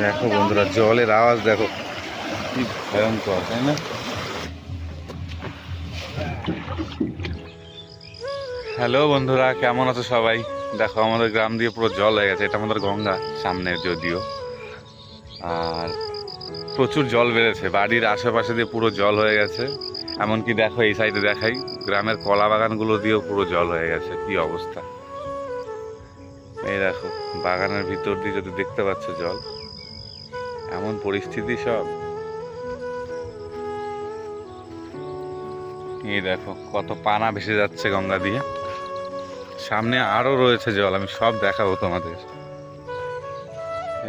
দেখো বন্ধুরা, জলের আওয়াজ দেখো। কি ভয়ঙ্কর, তাই না? হ্যালো বন্ধুরা, কেমন আছো সবাই? দেখো, আমাদের গ্রাম দিয়ে পুরো জল হয়ে গেছে। এটা আমাদের গঙ্গা, সামনে যদিও। আর প্রচুর জল বেড়েছে। বাড়ির আশেপাশে দিয়ে পুরো জল হয়ে গেছে। এমনকি দেখো, এই সাইডে দেখাই। গ্রামের কলা বাগানগুলো দিয়েও পুরো জল হয়ে গেছে। কি অবস্থা? এই দেখো, বাগানের ভিতর দিয়ে যদি দেখতে পাচ্ছ জল, এমন পরিস্থিতি সব। এই দেখো, কত পানা ভেসে যাচ্ছে গঙ্গা দিয়ে। সামনে আরও রয়েছে জল, আমি সব দেখাবো তোমাদের।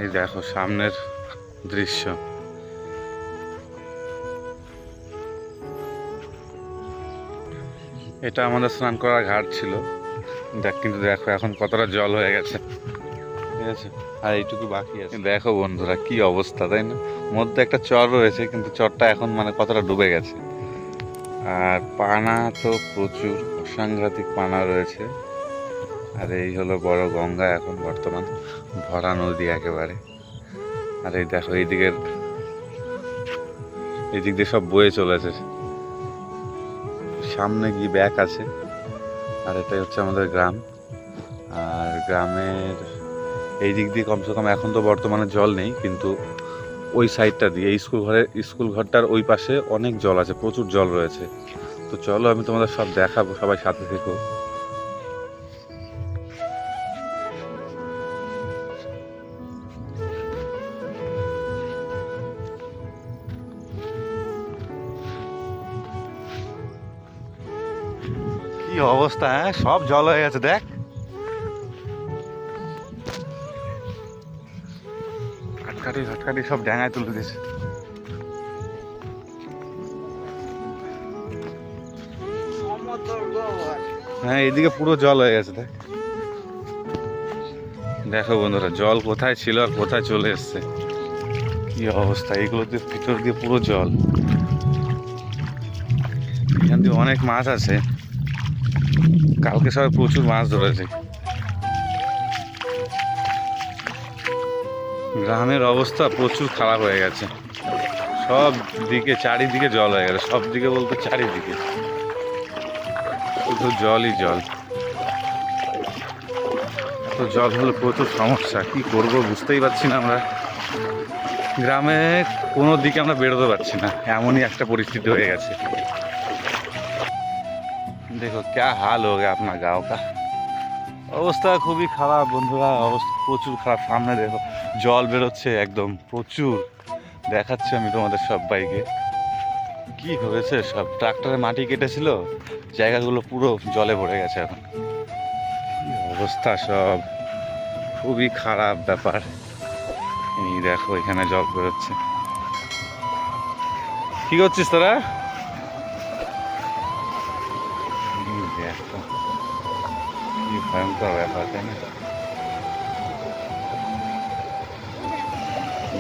এই দেখো, সামনের দৃশ্য। এটা আমাদের স্নান করার ঘাট ছিল। দেখ কিন্তু দেখো এখন কতটা জল হয়ে গেছে। ঠিক আছে? আর এইটুকু বাকি আছে। দেখো বন্ধুরা কি অবস্থা তাই না? মধ্যে একটা চর রয়েছে কিন্তু চরটা এখন মানে কতটা ডুবে গেছে। আর পানা তো প্রচুর অসাংঘাতিক পানা রয়েছে। আর এই হলো বড় গঙ্গা এখন বর্তমান ভরা নদী একেবারে। আর এই দেখো এই দিকের এই দিক দিয়ে সব বয়ে চলেছে। সামনে গিয়ে ব্যাক আছে। আর এটাই হচ্ছে আমাদের গ্রাম। আর গ্রামের এই দিক দিয়ে কমসে কম এখন তো বর্তমানে জল নেই, কিন্তু ওই সাইডটা দিয়ে স্কুল ঘরের স্কুল ঘরটার ওই পাশে অনেক জল আছে, প্রচুর জল রয়েছে। তো চলো আমি তোমাদের সব দেখাবো, সবাই সাথে থেকো। কি অবস্থা হ্যাঁ? সব জল হয়ে গেছে, দেখ। ফাটকাটি ফাটকাটি সব ড্যাঙায় তুলে দিয়েছে। হ্যাঁ এদিকে পুরো জল হয়ে গেছে, দেখ। দেখো বন্ধুরা, জল কোথায় ছিল আর কোথায় চলে এসছে। কি অবস্থা এগুলোতে ভিতর দিয়ে পুরো জল। এখান দিয়ে অনেক মাছ আছে। কালকে সবাই প্রচুর মাছ ধরেছে। গ্রামের অবস্থা প্রচুর খারাপ হয়ে গেছে। সব দিকে চারিদিকে জল হয়ে গেছে। সব দিকে বলতে চারিদিকে। শুধু জলই জল। তো জল হলে প্রচুর সমস্যা। কি করব বুঝতেই পারছি না আমরা। গ্রামে কোনো দিকে আমরা বেরোতে পারছি না। এমনই একটা পরিস্থিতি হয়ে গেছে। দেখো, ক্যা হাল গেছে আপনার গাঁও কা। অবস্থা খুবই খারাপ বন্ধুরা, অবস্থা প্রচুর খারাপ। সামনে দেখো, জল বেরোচ্ছে একদম, প্রচুর। দেখাচ্ছি আমি তোমাদের সব বাইকে কি হয়েছে সব? ট্রাক্টরে মাটি কেটেছিল, জায়গাগুলো পুরো জলে ভরে গেছে এখন। অবস্থা সব? খুবই খারাপ ব্যাপার। এই দেখো, এখানে জল বেরোচ্ছে। কি করছিস তোরা? ভয়ঙ্কর ব্যাপার, তাই না?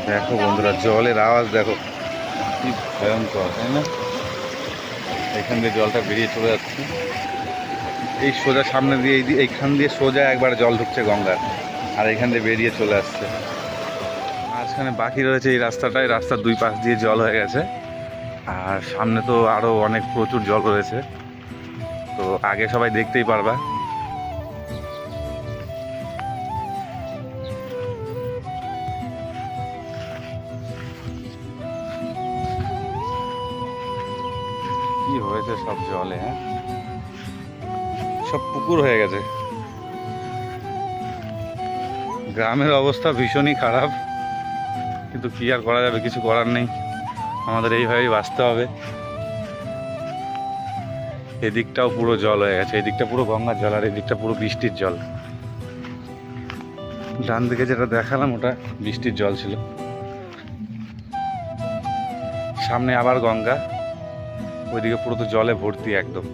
দেখো বন্ধুরা, জলের আওয়াজ দেখো, কি ভয়ঙ্কর, তাই না? এখান দিয়ে জলটা বেরিয়ে চলে যাচ্ছে। এই সোজা সামনে দিয়ে, এই এইখান দিয়ে সোজা একবার জল ঢুকছে গঙ্গার, আর এখান দিয়ে বেরিয়ে চলে আসছে। মাঝখানে বাকি রয়েছে এই রাস্তাটায় রাস্তার দুই পাশ দিয়ে জল হয়ে গেছে। আর সামনে তো আরও অনেক প্রচুর জল রয়েছে। তো আগে সবাই দেখতেই পারবা। হয়েছে সব জলে হ্যাঁ? সব পুকুর হয়ে গেছে। গ্রামের অবস্থা ভীষণই খারাপ, কিন্তু কি আর করা যাবে, কিছু করার নেই। আমাদের এইভাবেই বাঁচতে হবে। এদিকটাও পুরো জল হয়ে গেছে, এদিকটা পুরো গঙ্গার জল আর এদিকটা পুরো বৃষ্টির জল। ডান দিকে যেটা দেখালাম, ওটা বৃষ্টির জল ছিল। সামনে আবার গঙ্গা। ওইদিকে পুরো তো জলে ভর্তি একদম।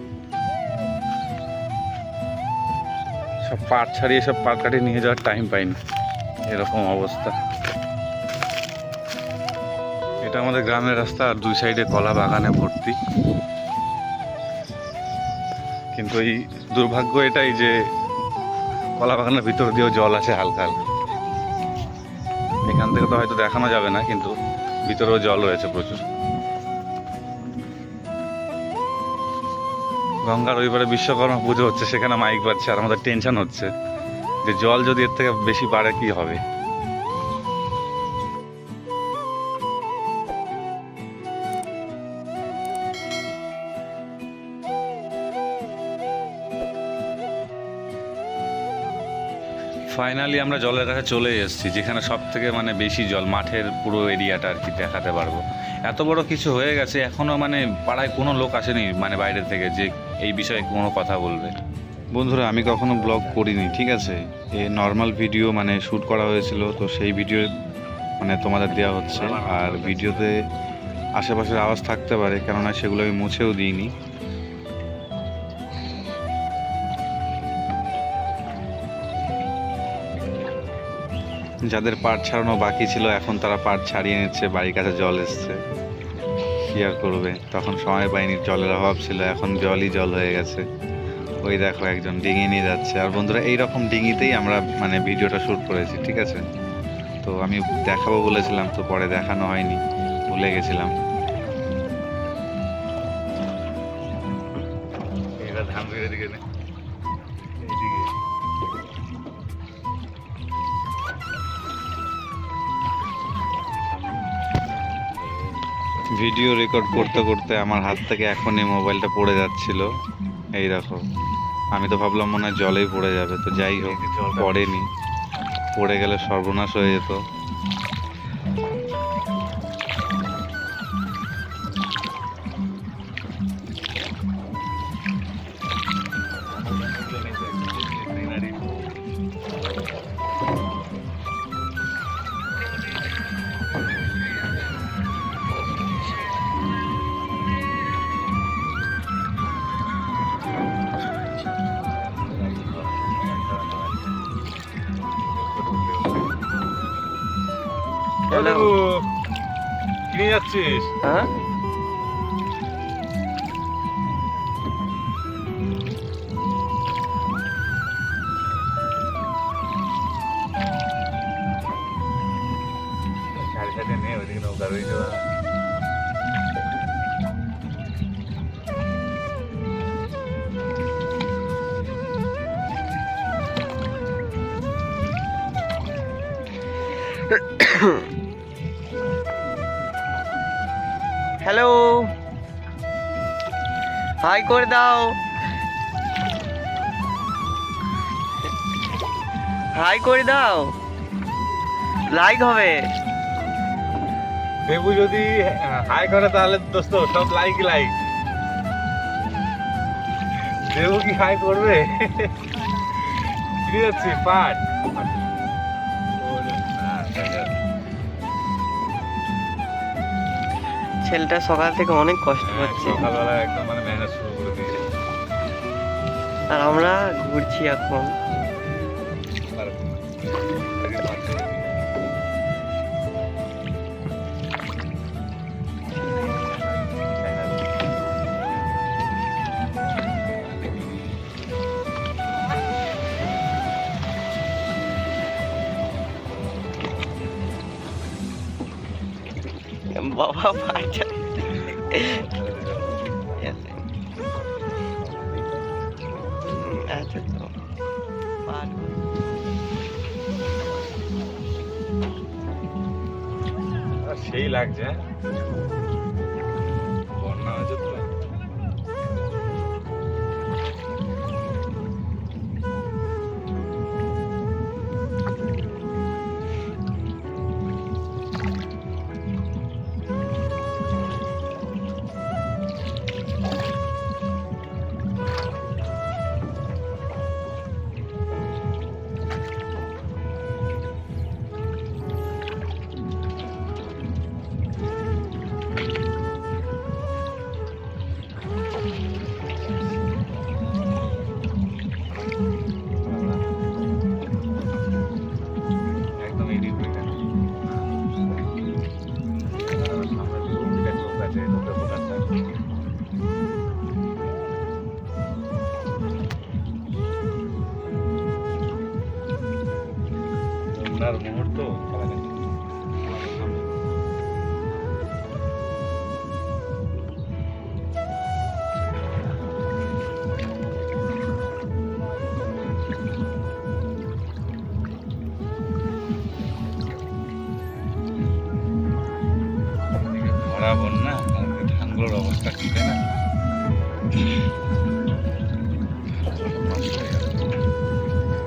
সব পাট ছাড়িয়ে সব পাট কাটিয়ে নিয়ে যাওয়ার টাইম পাইনি। এরকম অবস্থা। এটা আমাদের গ্রামের রাস্তা, আর দুই সাইডে কলা বাগানে ভর্তি। কিন্তু এই দুর্ভাগ্য এটাই যে কলা বাগানের ভিতর দিয়েও জল আছে হালকা হালকা। এখান থেকে তো হয়তো দেখানো যাবে না, কিন্তু ভিতরেও জল রয়েছে প্রচুর। গঙ্গার ওই পারে বিশ্বকর্মা পুজো হচ্ছে, সেখানে মাইক বাজছে আর আমাদের টেনশন হচ্ছে যে জল যদি এর থেকে বেশি বাড়ে কি হবে? ফাইনালি আমরা জলের কাছে চলে এসেছি, যেখানে সব থেকে মানে বেশি জল, মাঠের পুরো এরিয়াটা আর কি দেখাতে পারব। এত বড় কিছু হয়ে গেছে, এখনও মানে পাড়ায় কোনো লোক আসেনি মানে বাইরে থেকে, যে এই বিষয়ে কোনো কথা বলবে। বন্ধুরা, আমি কখনো ব্লগ করিনি, ঠিক আছে? এ নর্মাল ভিডিও মানে শ্যুট করা হয়েছিল, তো সেই ভিডিও মানে তোমাদের দেওয়া হচ্ছে। আর ভিডিওতে আশেপাশের আওয়াজ থাকতে পারে, কেননা সেগুলো আমি মুছেও দিইনি। যাদের পাট ছাড়ানো বাকি ছিল, এখন তারা পাট ছাড়িয়ে নিচ্ছে, বাড়ির কাছে জল এসছে। কি আর করবে। তখন সময় পাইনি, জলের অভাব ছিল, এখন জলই জল হয়ে গেছে। ওই দেখো একজন ডিঙি নিয়ে যাচ্ছে। আর বন্ধুরা, এইরকম ডিঙিতেই আমরা মানে ভিডিওটা শ্যুট করেছি, ঠিক আছে? তো আমি দেখাবো বলেছিলাম, তো পরে দেখানো হয়নি, ভুলে গেছিলাম। ভিডিও রেকর্ড করতে করতে আমার হাত থেকে এখনই মোবাইলটা পড়ে যাচ্ছিল। এই দেখো আমি তো ভাবলাম মনে হয় জলেই পড়ে যাবে তো যাই হোক পড়েনি। পড়ে গেলে সর্বনাশ হয়ে যেত। Hello. কিনে যাচ্ছিস? হ্যাঁ? সাড়ে সাথে নে ওইদিকে নৌকা রয়েছে হাই করে দাও। হাই করে দাও। লাইক হবে। দেবু যদি হাই করে তাহলে দোস্ত, সব লাইক লাইক। দেবু কি হাই করবে? কিনে যাচ্ছি পাট ছেলেটা সকাল থেকে অনেক কষ্ট সকালবেলা একদম মানে মেহনত শুরু করে দিয়েছে। আর আমরা ঘুরছি এখন। বাবা পাটা আচ্ছা তো সেই লাগছে দেখে ভরা বন্যা ধানগুলোর অবস্থা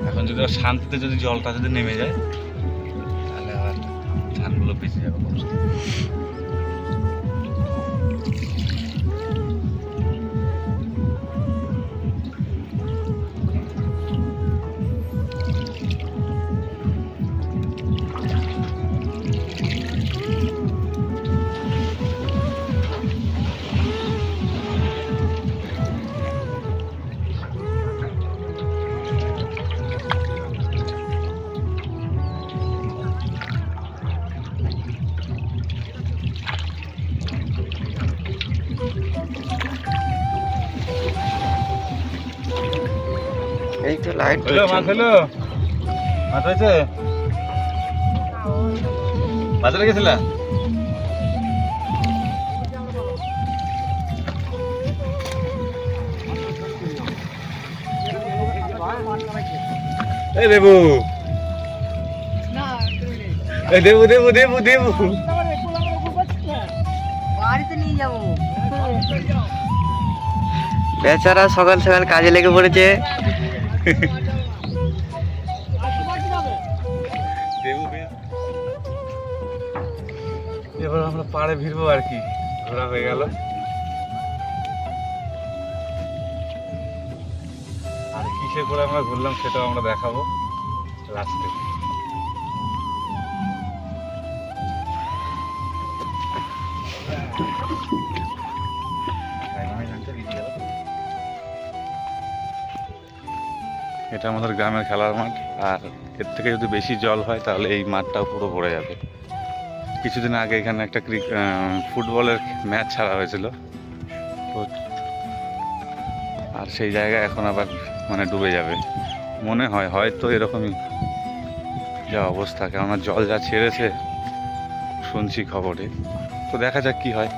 এখন যদি শান্তিতে যদি জলটা যদি নেমে যায় वापस जाओ হলো মাছ হলো মাছ হয়েছে? বাজারে গেছিলা এই দেবু। এই দেবু দেবু দেবু দেবু। বাড়িতে নিয়ে যাব বেচারা সকাল সকাল কাজে লেগে পড়েছে। পাড়ে ভিড়বো আর কি। ঘোরা হয়ে গেল। আর কিসে করে আমরা ঘুরলাম সেটাও আমরা দেখাবো। লাস্টে এটা আমাদের গ্রামের খেলার মাঠ। আর এর থেকে যদি বেশি জল হয়, তাহলে এই মাঠটাও পুরো ভরে যাবে। কিছুদিন আগে এখানে একটা ফুটবলের ম্যাচ ছাড়া হয়েছিল। আর সেই জায়গায় এখন আবার মানে ডুবে যাবে। মনে হয়, হয়তো এরকমই যা অবস্থা। কেননা জল যা ছেড়েছে, শুনছি খবরে। তো দেখা যাক কি হয়।